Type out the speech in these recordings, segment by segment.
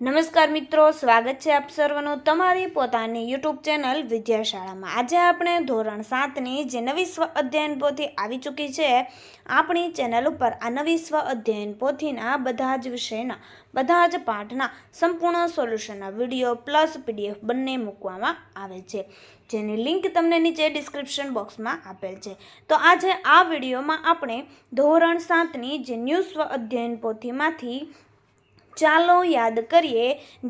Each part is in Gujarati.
નમસ્કાર મિત્રો, સ્વાગત છે આપ સર્વનું તમારી પોતાની યુટ્યુબ ચેનલ વિદ્યાશાળામાં. આજે આપણે ધોરણ સાતની જે નવી સ્વ અધ્યયન પોથી આવી ચૂકી છે, આપણી ચેનલ ઉપર આ નવી સ્વ અધ્યયન પોથીના બધા જ વિષયના, બધા જ પાઠના સંપૂર્ણ સોલ્યુશનના વીડિયો પ્લસ પીડીએફ બંને મૂકવામાં આવે છે. જેની લિંક તમને નીચે ડિસ્ક્રિપ્શન બોક્સમાં આપેલ છે. તો આજે આ વિડીયોમાં આપણે ધોરણ સાતની જે ન્યૂ સ્વ અધ્યયન પોથીમાંથી ચાલો યાદ કરીએ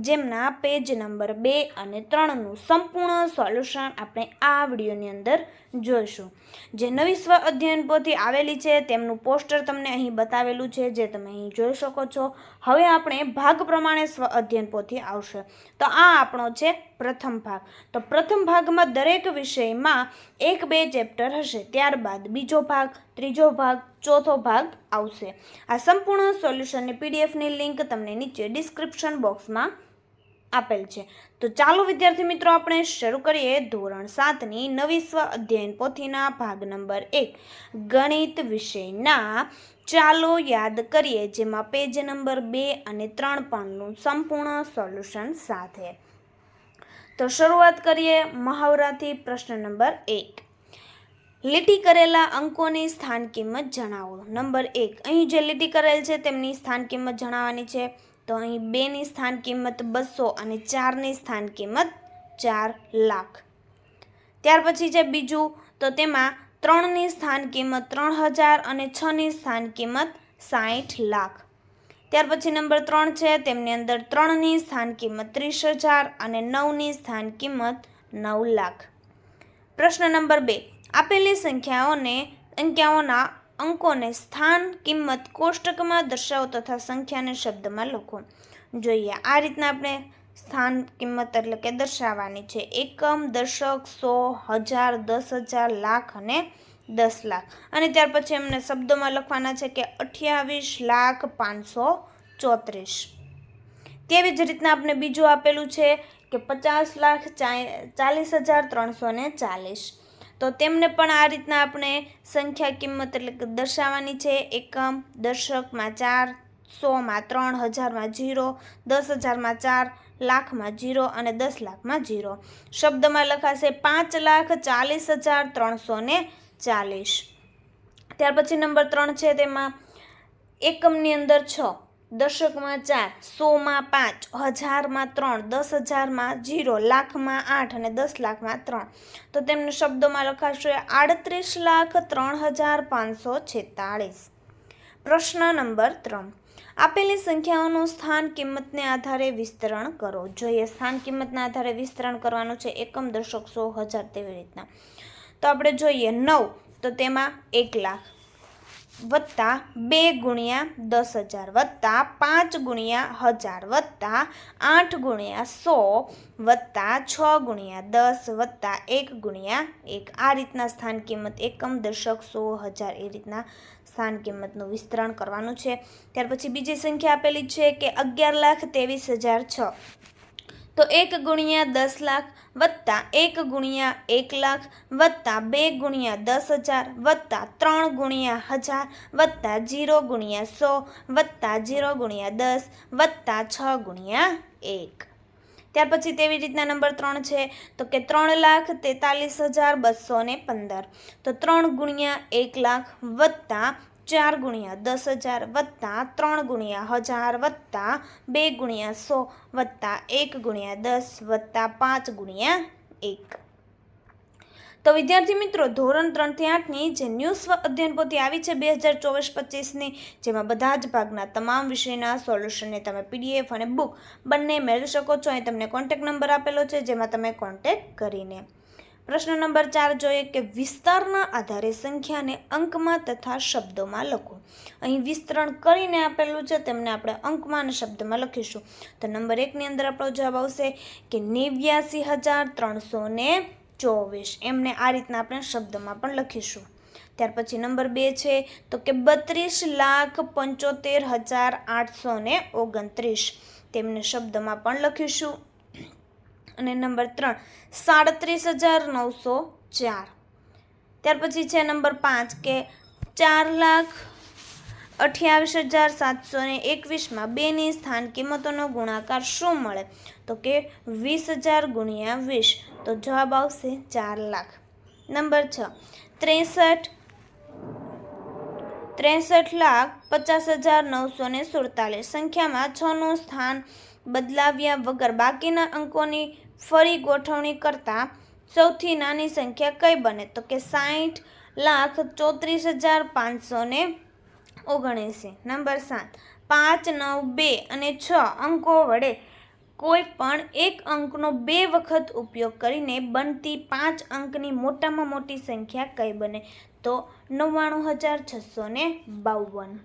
જેમના પેજ નંબર બે અને ત્રણનું સંપૂર્ણ સોલ્યુશન આપણે આ વિડીયોની અંદર જોઈશું. જે નવી સ્વ અધ્યયન પોથી આવેલી છે, તેમનું પોસ્ટર તમને અહીં બતાવેલું છે, જે તમે અહીં જોઈ શકો છો. હવે આપણે ભાગ પ્રમાણે સ્વ અધ્યયન પોથી આવશે. તો આ આપણો છે પ્રથમ ભાગ. તો પ્રથમ ભાગમાં દરેક વિષયમાં એક બે ચેપ્ટર હશે. ત્યારબાદ બીજો ભાગ, ત્રીજો ભાગ ચોથો ભાગ આવશે. આ સંપૂર્ણ સોલ્યુશનની પીડીએફની લિંક તમને નીચે ડિસ્ક્રિપ્શન બોક્સમાં આપેલ છે. તો ચાલો વિદ્યાર્થી મિત્રો, આપણે શરૂ કરીએ ધોરણ સાતની નવી સ્વ અધ્યયન પોથીના ભાગ નંબર એક. ગણિત વિષયના ચાલો યાદ કરીએ, જેમાં પેજ નંબર બે અને ત્રણ પણનું સંપૂર્ણ સોલ્યુશન સાથે. તો શરૂઆત કરીએ મહાવરાથી પ્રશ્ન નંબર એક. લીટી કરેલા અંકોની સ્થાન કિંમત જણાવો. નંબર એક, અહીં જે લીટી કરેલ છે તેમની સ્થાન કિંમત જણાવવાની છે. તો અહીં બેની સ્થાન કિંમત બસો અને ચારની સ્થાન કિંમત ચાર લાખ. ત્યાર પછી છે બીજું, તો તેમાં ત્રણની સ્થાન કિંમત ત્રણ હજાર અને છની સ્થાન કિંમત સાઠ લાખ. ત્યાર પછી નંબર ત્રણ છે, તેમની અંદર ત્રણની સ્થાન કિંમત ત્રીસ હજાર અને નવની સ્થાન કિંમત નવ લાખ. પ્રશ્ન નંબર બે આપેલી સંખ્યાઓને સંખ્યાઓના અંકોને સ્થાન, કિંમત, કોષ્ટકમાં દર્શાવો તથા સંખ્યાને શબ્દમાં લખો. જોઈએ, આ રીતના આપણે સ્થાન, કિંમત એટલે કે દર્શાવવાની છે. એકમ દશક સો, હજાર, દસ હજાર, લાખ અને દસ લાખ. અને ત્યાર પછી એમને શબ્દોમાં લખવાના છે કે અઠ્યાવીસ લાખ પાંચસો ચોત્રીસ. તેવી જ રીતના આપણે બીજું આપેલું છે કે પચાસ લાખ ચાલીસ હજાર ત્રણસો ને ચાલીસ. તો તેમને પણ આ રીતના આપણે સંખ્યા કિંમત એટલે કે દર્શાવવાની છે. એકમ, દર્શકમાં ચાર, સોમાં ત્રણ, હજારમાં જીરો, દસ હજારમાં ચાર, લાખમાં જીરો અને દસ લાખમાં જીરો. શબ્દમાં લખાશે પાંચ લાખ ચાલીસ હજાર ત્રણસો ને ચાલીસ. ત્યાર પછી નંબર ત્રણ છે તેમાં એકમની અંદર છ. દશકમાં ચાર, સોમાં પાંચ, હજારમાં ત્રણ, દસ હજારમાં જીરો, લાખમાં આઠ અને દસ લાખમાં ત્રણ. તો તેમને શબ્દોમાં લખાશે આડત્રીસ લાખ ત્રણ હજાર પાંચસો છેતાળીસ. પ્રશ્ન નંબર ત્રણ. આપેલી સંખ્યાઓનું સ્થાન કિંમતને આધારે વિસ્તરણ કરો. જોઈએ, સ્થાન કિંમતના આધારે વિસ્તરણ કરવાનું છે એકમ દશક સો હજાર તેવી રીતના. તો આપણે જોઈએ નવ, તો તેમાં એક લાખ. વત્તા બે ગુણ્યા દસ હજાર વત્તા પાંચ ગુણ્યા હજાર વત્તા આઠ ગુણ્યા સો વત્તા છ ગુણ્યા દસ વત્તા એક ગુણ્યા એક. આ રીતના સ્થાન કિંમત એકમ દશક સો હજાર એ રીતના સ્થાન કિંમતનું વિસ્તરણ કરવાનું છે. ત્યાર પછી બીજી સંખ્યા આપેલી છે કે અગિયાર લાખ ત્રેવીસ હજાર છ. તો એક ગુણ્યા દસ લાખ વત્તા એક ગુણ્યા એક લાખ વત્તા બે ગુણ્યા દસ હજાર વત્તા ત્રણ ગુણ્યા હજાર વત્તા જીરો ગુણ્યા સો વત્તા જીરો ગુણ્યા દસ વત્તા છ ગુણ્યા એક. ત્યાર પછી તેવી રીતના નંબર ત્રણ છે. તો કે ત્રણ લાખ તેતાલીસ હજાર બસો ને પંદર. તો ત્રણ ગુણ્યા એક લાખ વત્તા ચાર ગુણ્યા દસ હજાર વત્તા ત્રણ ગુણ્યા હજાર વત્તા બે ગુણ્યા સો વત્તા એક ગુણ્યા દસ વત્તા પાંચ ગુણ્યા એક. તો વિદ્યાર્થી મિત્રો, ધોરણ ત્રણથી આઠની જે ન્યૂ સ્વ અધ્યયન પોથી આવી છે બે હજાર ચોવીસ પચીસની, જેમાં બધા જ ભાગના તમામ વિષયના સોલ્યુશનને તમે પીડીએફ અને બુક બંને મેળવી શકો છો. અહીં તમને કોન્ટેક નંબર આપેલો છે, જેમાં તમે કોન્ટેક કરીને પ્રશ્ન નંબર ચાર જોઈએ કે વિસ્તારના આધારે સંખ્યાને અંકમાં તથા શબ્દોમાં લખો. અહીં વિસ્તરણ કરીને આપેલું છે, તેમને આપણે અંકમાં અને શબ્દમાં લખીશું. તો નંબર એકની અંદર આપણો જવાબ આવશે કે નેવ્યાસી હજાર ત્રણસો ને ચોવીસ. એમને આ રીતના આપણે શબ્દમાં પણ લખીશું. ત્યાર પછી નંબર બે છે, તો કે બત્રીસ લાખ પંચોતેર હજાર આઠસો ઓગણત્રીસ. તેમને શબ્દમાં પણ લખીશું. અને નંબર ત્રણ, સાડત્રીસ હજાર નવસો ચાર. ત્યાર પછી છે નંબર પાંચ, કે ચાર લાખ અઠ્યાવીસ હજાર સાતસો ને એકવીસમાં બેની સ્થાન કિંમતોનો ગુણાકાર શું મળે? તો કે વીસ હજાર ગુણ્યા વીસ, તો જવાબ આવશે ચાર લાખ. નંબર છ, ત્રેસઠ ત્રેસઠ લાખ પચાસ હજાર નવસો ને સુડતાલીસ. સંખ્યામાં છનું સ્થાન બદલાવ્યા વગર બાકીના અંકોની ફરી ગોઠવણી કરતાં સૌથી નાની સંખ્યા કઈ બને? તો કે સાઠ લાખ ચોત્રીસ હજાર પાંચસો ને ઓગણએંસી. નંબર સાત. પાંચ, નવ, બે અને છ અંકો વડે કોઈ પણ એક અંકનો બે વખત ઉપયોગ કરીને બનતી પાંચ અંકની મોટામાં મોટી સંખ્યા કઈ બને? તો નવ્વાણું હજાર છસો ને બાવન.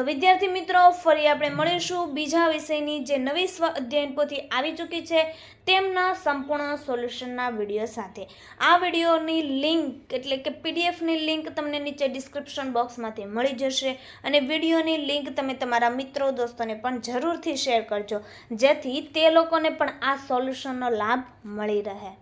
તો વિદ્યાર્થી મિત્રો, ફરી આપણે મળીશું બીજા વિષયની જે નવી સ્વ અધ્યયન પોથી આવી ચૂકી છે તેમના સંપૂર્ણ સોલ્યુશનના વીડિયો સાથે. આ વિડીયોની લિંક એટલે કે પીડીએફની લિંક તમને નીચે ડિસ્ક્રિપ્શન બોક્સમાંથી મળી જશે અને વિડીયોની લિંક તમે તમારા મિત્રો, દોસ્તોને પણ જરૂરથી શેર કરજો, જેથી તે લોકોને પણ આ સોલ્યુશનનો લાભ મળી રહે.